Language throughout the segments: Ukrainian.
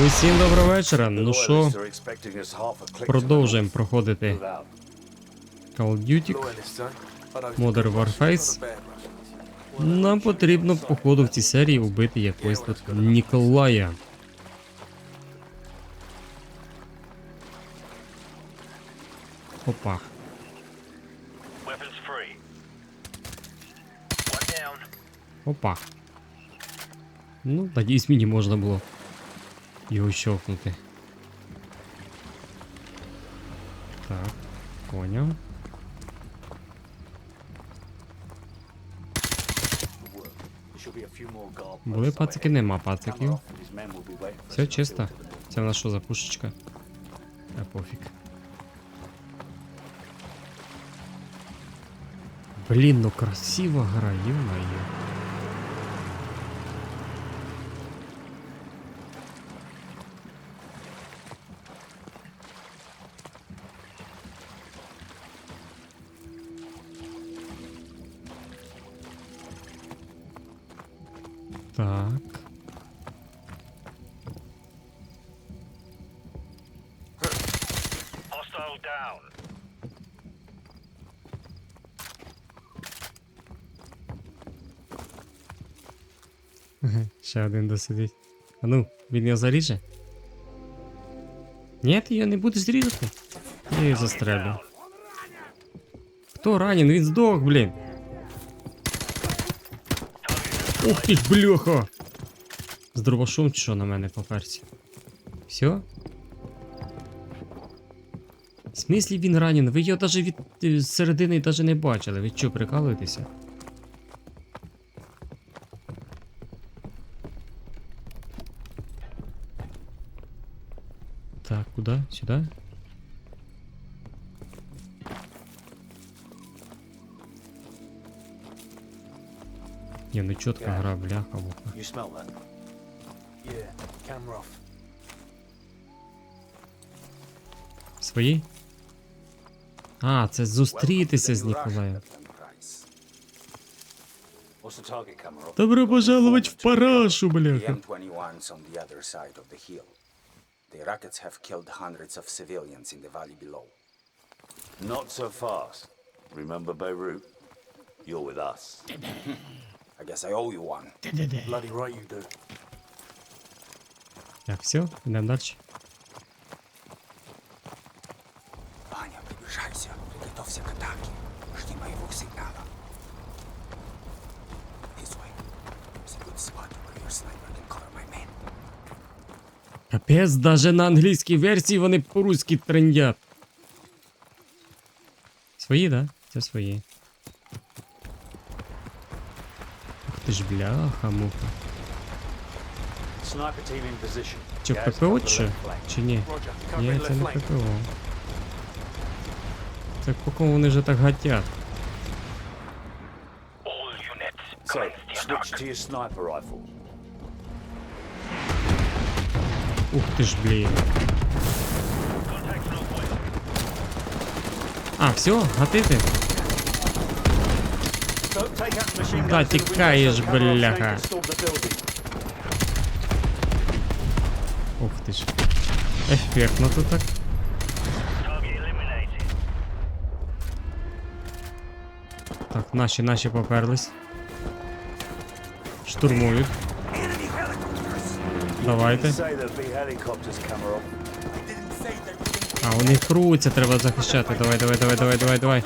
Усім доброго вечора. Ну що, продовжуємо проходити Call of Duty. Modern Warface. Нам потрібно, походу, в цій серії вбити якогось тут Ніколая. Опа. Опа. Ну, надіюсь, мені можна було його щелкнути. Так, поняв. Були пацики, нема пациків. Все чисто. Це в нас що за пушечка? А пофіг. Блін, ну красиво гра, ё-моё. Так. Hostile down. Ще один досидить. А ну, він його заріже? Ні, ти його не будеш різати? Я її застрелю. Хто ранен? Він здох, блін. Ух ти ж, бляха! З дробашом що на мене поперся? Все? В смислі він ранен? Ви його навіть від е, середини даже не бачили. Ви що, прикалуєтеся? Так, куда? Сюда? Не, ну чітка гра, бляха, муха. You smell that? Yeah, camera off. Свої? А, це зустрітися з Ніколаєм. What's the target camera off? Добро пожаловать в парашу, The бляха. M21s on the other side of the hill. The rockets have killed hundreds of civilians in the valley below. Not so fast. Remember Beirut? You're with us. I guess I owe you one. Bloody right you do. Так, все, йдемо далі. Ваня, приближайся. Приготовься к атаке. Жди моего сигнала. This way. It's a good spot where your sniper can cover my men. Капець, даже на англійській версії вони по-руськи трендять. Свої, да? Це свої. Ти ж бляха, муха. Sniper team in position. Чи Gas ППО cover the чи? left flank. Чи ні? Roger. Ні, Covering це left не flank. ППО. Це по кому вони вже так гатять? All units. So, commence the switch attack. to your sniper rifle. Ух ти ж, блін. Contact northwest. А, все, гатити? Да, guns to the window тікаєш, so camera off бляха. flank and storm the building. Ух ти ж. Ефектно тут так. Target eliminated. Так, наші, наші поперлись. Штурмують. Давайте. Say there'll be helicopters, camera off. А, вони круться, треба захищати. Давай, давай, давай, давай, давай, давай.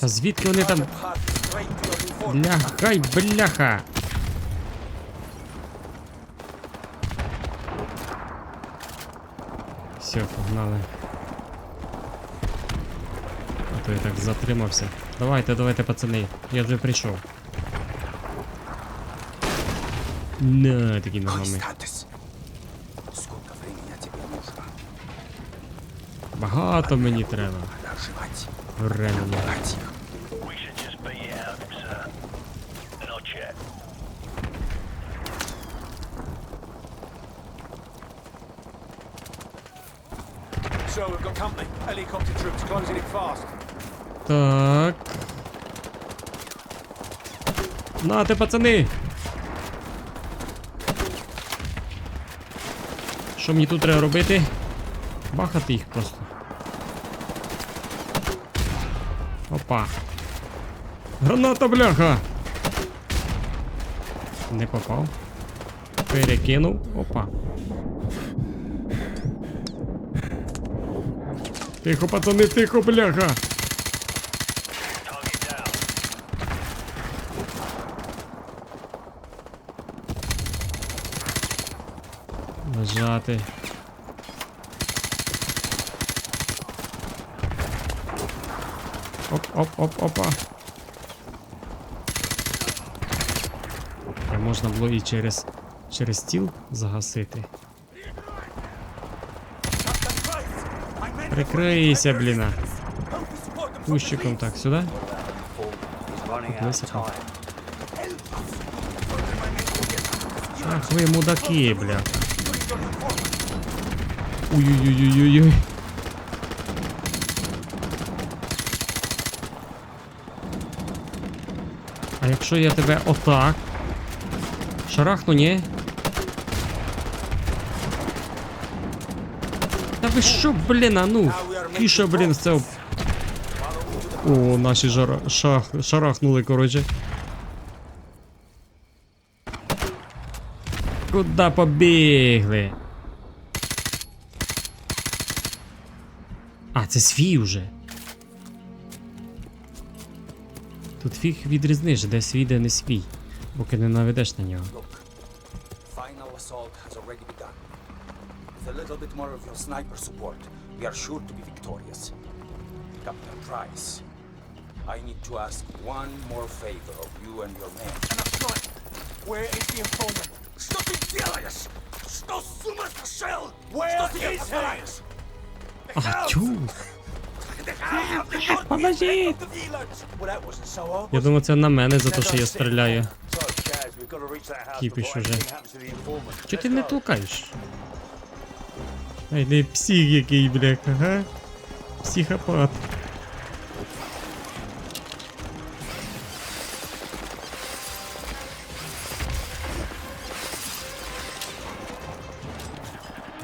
Та звідки вони там. Informant. Бляха! Все, погнали. А то я так затримався. Давайте, давайте, пацани. Я вже прийшов. На, такі ногами. Багато мені треба проживать. Реально. Так. На ти, пацани! Що мені тут треба робити? Бахати їх просто. Опа. Граната, бляха! Не попав. Перекинув. Опа. Тихо, пацани, тихо, бляха! Нажати. Оп, оп, оп, опа. А можна було і через, через стіл загасити. Прикрийся, бліна. Кущиком так, сюди. Високо. Ах ви мудаки, бля. Ой-ой-ой-ой-ой. А якщо я тебе отак? Шарахну, ні? Та ви що, блін, а ну? Тише, блін, з. О, наші жара... шах... шарахнули, коротше. Куда побігли? А, це свій уже. Тут фіг відрізниш, де свій, де не свій. Поки не наведеш на нього. Look, final assault has already begun. With a little bit more of your sniper support, we are sure to be victorious. Captain Price, I need to ask one more favor of you and your men. Where is the informant? Что ты делаешь? Что с ума сошел? Where Что ты is he? делаешь? А, тю! Я думаю, це на мене за те, що я стріляю. Кіпіш уже. Чого ти не толкаєш? Ай, не псих який, бляха, га? Психопат.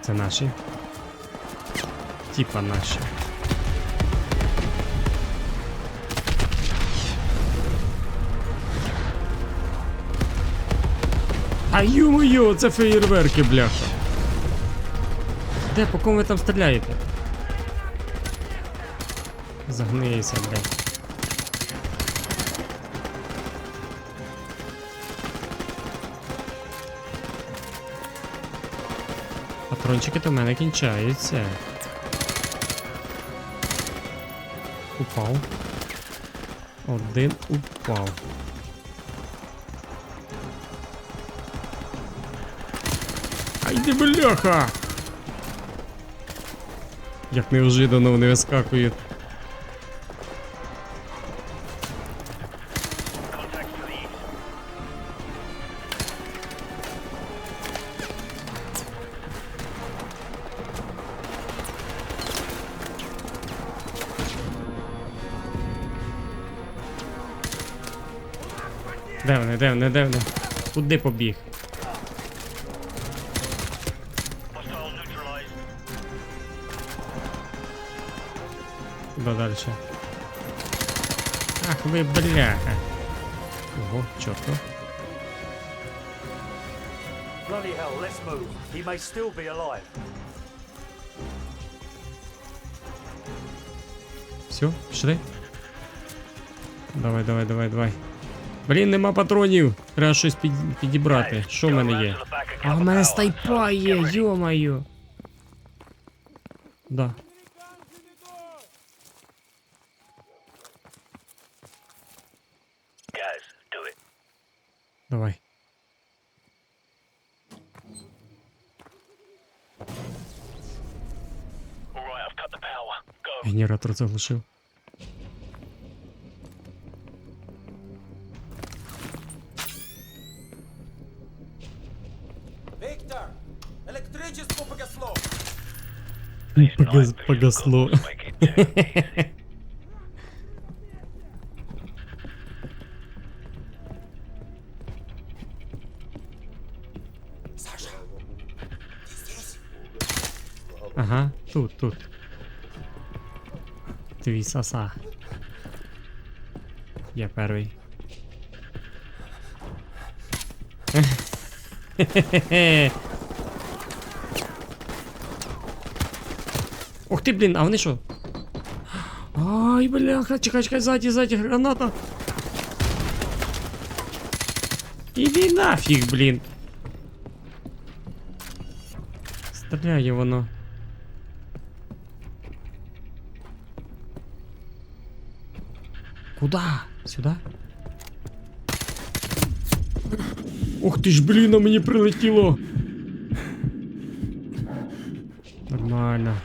Це наші. Типа наші. А ю-моє, це феєрверки, бляха. Де, по кому ви там стріляєте? Загнися, блядь. Патрончики то в мене кінчаються. Упав. Один упав. Ай ти бляха! Як неожиданно вони вискакують. Де вони, де вони, де вони? Куди побіг? Куди далі? Ах ви бляха. Ого, чітко. Bloody hell, let's move. He may still be alive. Все, пішли. Давай, давай, давай, давай. Блін, нема патронів. Треба щось під... підібрати. Що в Go мене around є? to the back and А cover в мене power. снайпа So, є, get ready. йо-моє. Да. Давай. Генератор заглушив. Погасло. Погасло. Ага, тут, тут. Твій саса. Я перший. Ух ти, блін, а вони що? Ай, бляха, чекай, чекай, ззаді, ззаді, граната. Іди нафіг, блін. Стріляє воно. Куда? Сюда? Ух ти ж, блін, а мені прилетіло. Нормально.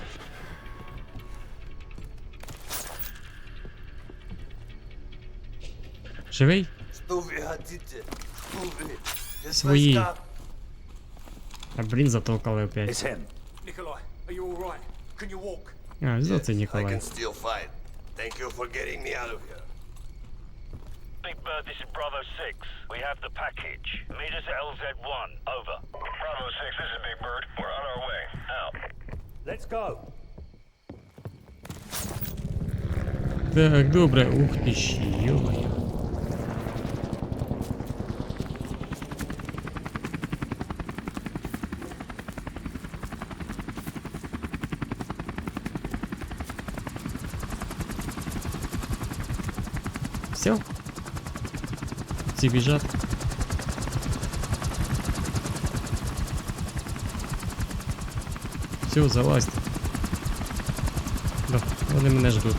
Живий? Что вы хотите? Что вы? Здесь Свои. войска. А блін, затолкали опять. It's him. Nikolai, are you alright? Can you walk? А, за це I Ніколай. can still fight. Thank you for getting me out of here. Big Bird, this is Bravo 6. We have the package. Meet us at LZ1. Over. Bravo 6, this is Big Bird. We're on our way. Out. Let's go. Так, добре. Ух ти ж, йо-моє. Все? Ці біжать. Все, залазьте. Да, вони мене ждуть.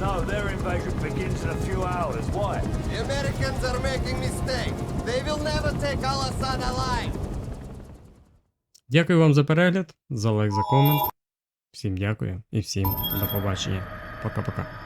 No, their invasion begins in a few hours. Why? The Americans are making mistake. They will never take Assad alive. Дякую вам за перегляд, за лайк, за комент. Всім дякую і всім до побачення. Пока-пока.